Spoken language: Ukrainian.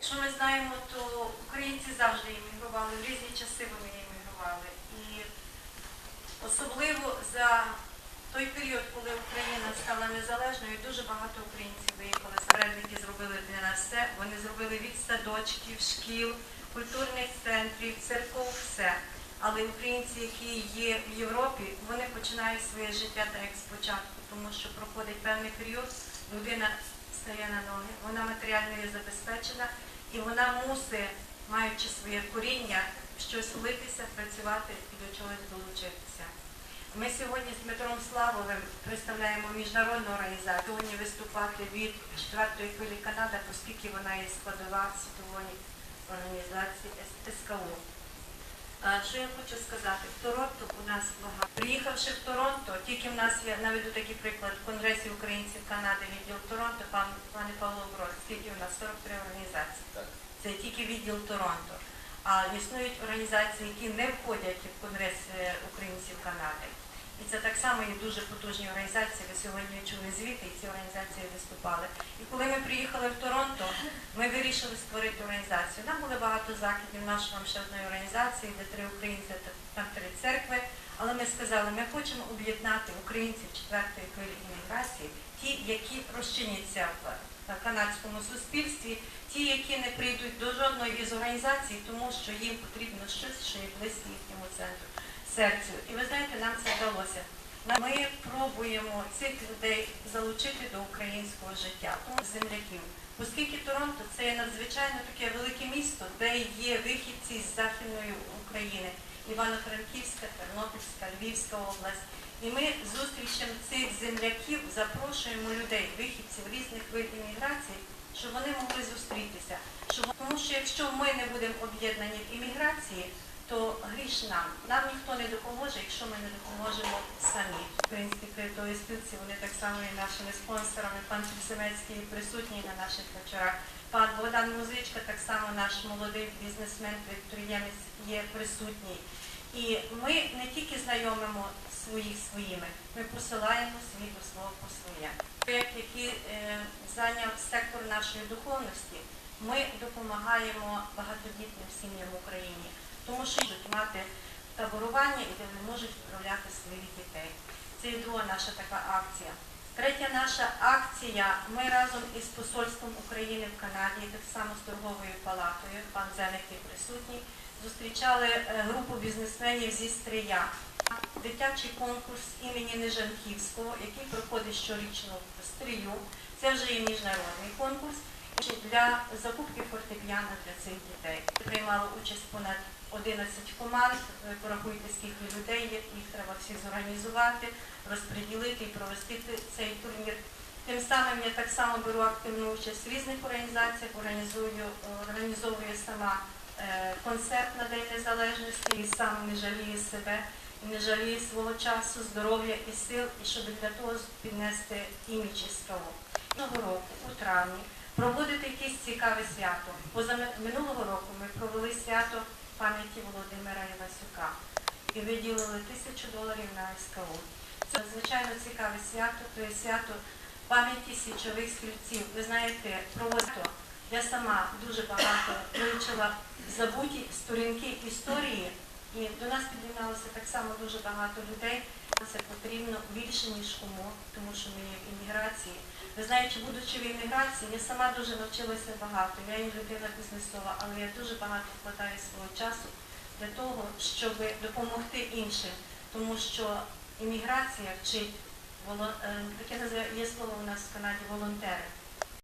Якщо ми знаємо, то українці завжди іммігрували, в різні часи вони іммігрували. І особливо за той період, коли Україна стала незалежною, дуже багато українців виїхали. Середники зробили для нас все. Вони зробили від садочків, шкіл, культурних центрів, церков, все. Але українці, які є в Європі, вони починають своє життя так як спочатку, тому що проходить певний період, людина стає на ноги, вона матеріально є забезпечена, і вона мусить, маючи своє коріння, щось влитися, працювати і до чогось долучитися. Ми сьогодні з Дмитром Славовим представляємо міжнародну організацію. Сьогодні виступати від четвертої хвилі Канада, оскільки вона є складова світової організації СКУ. Що я хочу сказати? В Торонто у нас багато. Приїхавши в Торонто, тільки в нас є, наведу такий приклад, в Конгресі українців Канади, відділ Торонто, пан, пане Павло Брод, скільки у нас 43 організації. Так. Це тільки відділ Торонто. А існують організації, які не входять в Конгрес е, українців Канади. І це так само є дуже потужні організації. Ви сьогодні чули звіти, і ці організації виступали. І коли ми приїхали в Торонто, ми вирішили створити організацію. Нам було багато західів нашої ще одної організації, де три українці, та- там три церкви. Але ми сказали, ми хочемо об'єднати українців четвертої хвилі імміграції, ті, які розчиняться в канадському суспільстві, ті, які не прийдуть до жодної із організацій, тому що їм потрібно щось, що є близьке їхньому центру серцю. І ви знаєте, нам це вдалося. Ми пробуємо цих людей залучити до українського життя, земляків. Оскільки Торонто це надзвичайно таке велике місто, де є вихідці з Західної України, Івано-Франківська, Тернопільська, Львівська область. І ми зустрічем цих земляків запрошуємо людей, вихідців різних видів імміграції, щоб вони могли зустрітися. Тому що якщо ми не будемо об'єднані в імміграції, то гріш нам. Нам ніхто не допоможе, якщо ми не допоможемо самі. Українські спілці, вони так само є нашими спонсорами. Пан Трісемецький присутній на наших вечорах. Пан Богдан Музичка, так само наш молодий бізнесмен, підприємець є присутній. І ми не тільки знайомимо своїх своїми, ми посилаємо свій до свого по своє. Проєкт, який е, зайняв сектор нашої духовності, ми допомагаємо багатодітним сім'ям в Україні, тому що можуть мати таборування і де вони можуть відправляти своїх дітей. Це і друга наша така акція. Третя наша акція. Ми разом із посольством України в Канаді, так само з торговою палатою, пан Зеник є присутній, зустрічали е, групу бізнесменів зі Стрия. Дитячий конкурс імені Нежанківського, який проходить щорічно в Стрию. Це вже є міжнародний конкурс для закупки фортепіано для цих дітей. Приймало участь понад 11 команд. Порахуйте, скільки людей їх треба всіх зорганізувати, розподілити і провести цей турнір. Тим самим я так само беру активну участь в різних організаціях, організую, організовую сама е, концерт на День Незалежності і сам не жаліє себе і не жаліє свого часу, здоров'я і сил, і щоб для того піднести імідж СКО. Минулого року, у травні, проводити якесь цікаве свято. Поза минулого року ми провели свято пам'яті Володимира Івасюка і виділили тисячу доларів на СКО. Це надзвичайно цікаве свято, то є свято пам'яті січових стрільців. Ви знаєте, проводito. Я сама дуже багато вивчила забуті сторінки історії, і до нас під'єдналося так само дуже багато людей. Це потрібно більше, ніж кому, тому що ми є в імміграції. Ви знаєте, будучи в імміграції, я сама дуже навчилася багато. Я є людина бізнесова, але я дуже багато вкладаю свого часу для того, щоб допомогти іншим, тому що імміграція вчить е, таке є слово у нас в Канаді волонтери.